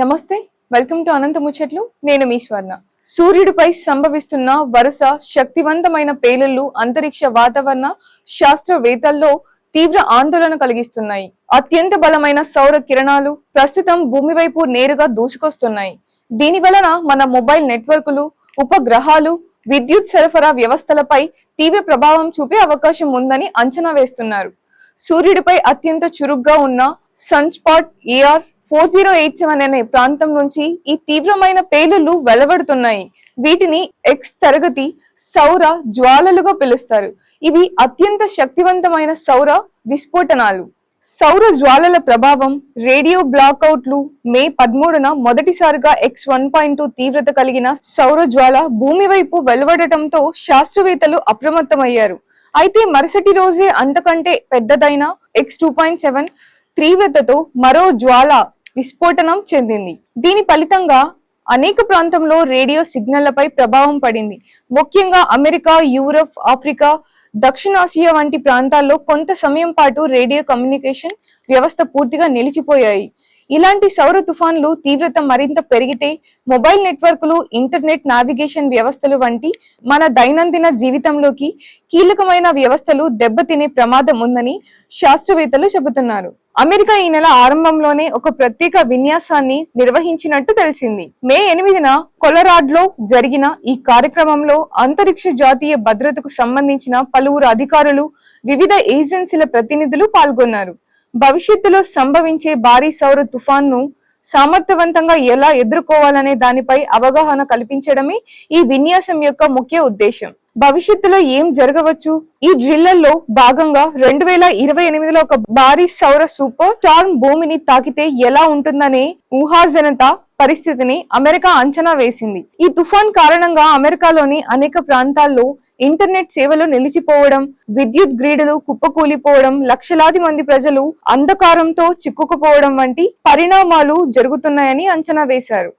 నమస్తే welcome to అనంత ముచ్చట్లు. నేను మీ స్వర్ణ. సూర్యుడిపై సంభవిస్తున్న వరుస శక్తివంతమైన పేలుళ్ళు అంతరిక్ష వాతావరణ శాస్త్రవేత్తల్లో తీవ్ర ఆందోళన కలిగిస్తున్నాయి. అత్యంత బలమైన సౌర కిరణాలు ప్రస్తుతం భూమి వైపు నేరుగా దూసుకొస్తున్నాయి. దీని వలన మన మొబైల్ నెట్వర్కులు ఉపగ్రహాలు విద్యుత్ సరఫరా వ్యవస్థలపై తీవ్ర ప్రభావం చూపే అవకాశం ఉందని అంచనా వేస్తున్నారు. సూర్యుడిపై అత్యంత చురుగ్గా ఉన్న sunspot AR four zero eight seven అనే ప్రాంతం నుంచి ఈ తీవ్రమైన పేలుళ్ళు వెలువడుతున్నాయి వీటిని ఎక్స్ తరగతి సౌర జ్వాలలుగా పిలుస్తారు. ఇవి అత్యంత శక్తివంతమైన సౌర విస్ఫోటనాలు. సౌర జ్వాలల ప్రభావం రేడియో బ్లాక్అవుట్లు మే పదమూడున మొదటిసారిగా ఎక్స్ వన్ పాయింట్ టూ తీవ్రత కలిగిన సౌర జ్వాల భూమి వైపు వెలువడటంతో శాస్త్రవేత్తలు అప్రమత్తమయ్యారు. అయితే మరుసటి రోజే అంతకంటే పెద్దదైన ఎక్స్ టూ పాయింట్ సెవెన్ తీవ్రతతో మరో జ్వాల విస్ఫోటనం చెందింది. దీని ఫలితంగా అనేక ప్రాంతంలో రేడియో సిగ్నళ్ళపై ప్రభావం పడింది. ముఖ్యంగా అమెరికా యూరప్ ఆఫ్రికా దక్షిణాసియా వంటి ప్రాంతాల్లో కొంత సమయం పాటు రేడియో కమ్యూనికేషన్ వ్యవస్థ పూర్తిగా నిలిచిపోయాయి. ఇలాంటి సౌర తుఫాన్లు తీవ్రత మరింత పెరిగితే మొబైల్ నెట్వర్క్లు ఇంటర్నెట్ నావిగేషన్ వ్యవస్థలు వంటి మన దైనందిన జీవితంలోకి కీలకమైన వ్యవస్థలు దెబ్బతినే ప్రమాదం ఉందని శాస్త్రవేత్తలు చెబుతున్నారు. అమెరికా ఈ నెల ఆరంభంలోనే ఒక ప్రత్యేక విన్యాసాన్ని నిర్వహించినట్టు తెలిసింది. మే ఎనిమిదిన కొలరాడ్లో జరిగిన ఈ కార్యక్రమంలో అంతరిక్ష జాతీయ భద్రతకు సంబంధించిన పలువురు అధికారులు వివిధ ఏజెన్సీల ప్రతినిధులు పాల్గొన్నారు. భవిష్యత్తులో సంభవించే భారీ సౌర తుఫాన్ను సామర్థ్యవంతంగా ఎలా ఎదుర్కోవాలనే దానిపై అవగాహన కల్పించడమే ఈ విన్యాసం యొక్క ముఖ్య ఉద్దేశం. భవిష్యత్తులో ఏం జరగవచ్చు? ఈ డ్రిల్లల్లో భాగంగా రెండు వేల ఇరవై ఎనిమిదిలో ఒక భారీ సౌర సూపర్ స్టార్మ్ భూమిని తాకితే ఎలా ఉంటుందనే ఊహాజనత పరిస్థితిని అమెరికా అంచనా వేసింది. ఈ తుఫాన్ కారణంగా అమెరికాలోని అనేక ప్రాంతాల్లో ఇంటర్నెట్ సేవలు నిలిచిపోవడం విద్యుత్ గ్రీడులు కుప్పకూలిపోవడం లక్షలాది మంది ప్రజలు అంధకారంతో చిక్కుకుపోవడం వంటి పరిణామాలు జరుగుతున్నాయని అంచనా వేశారు.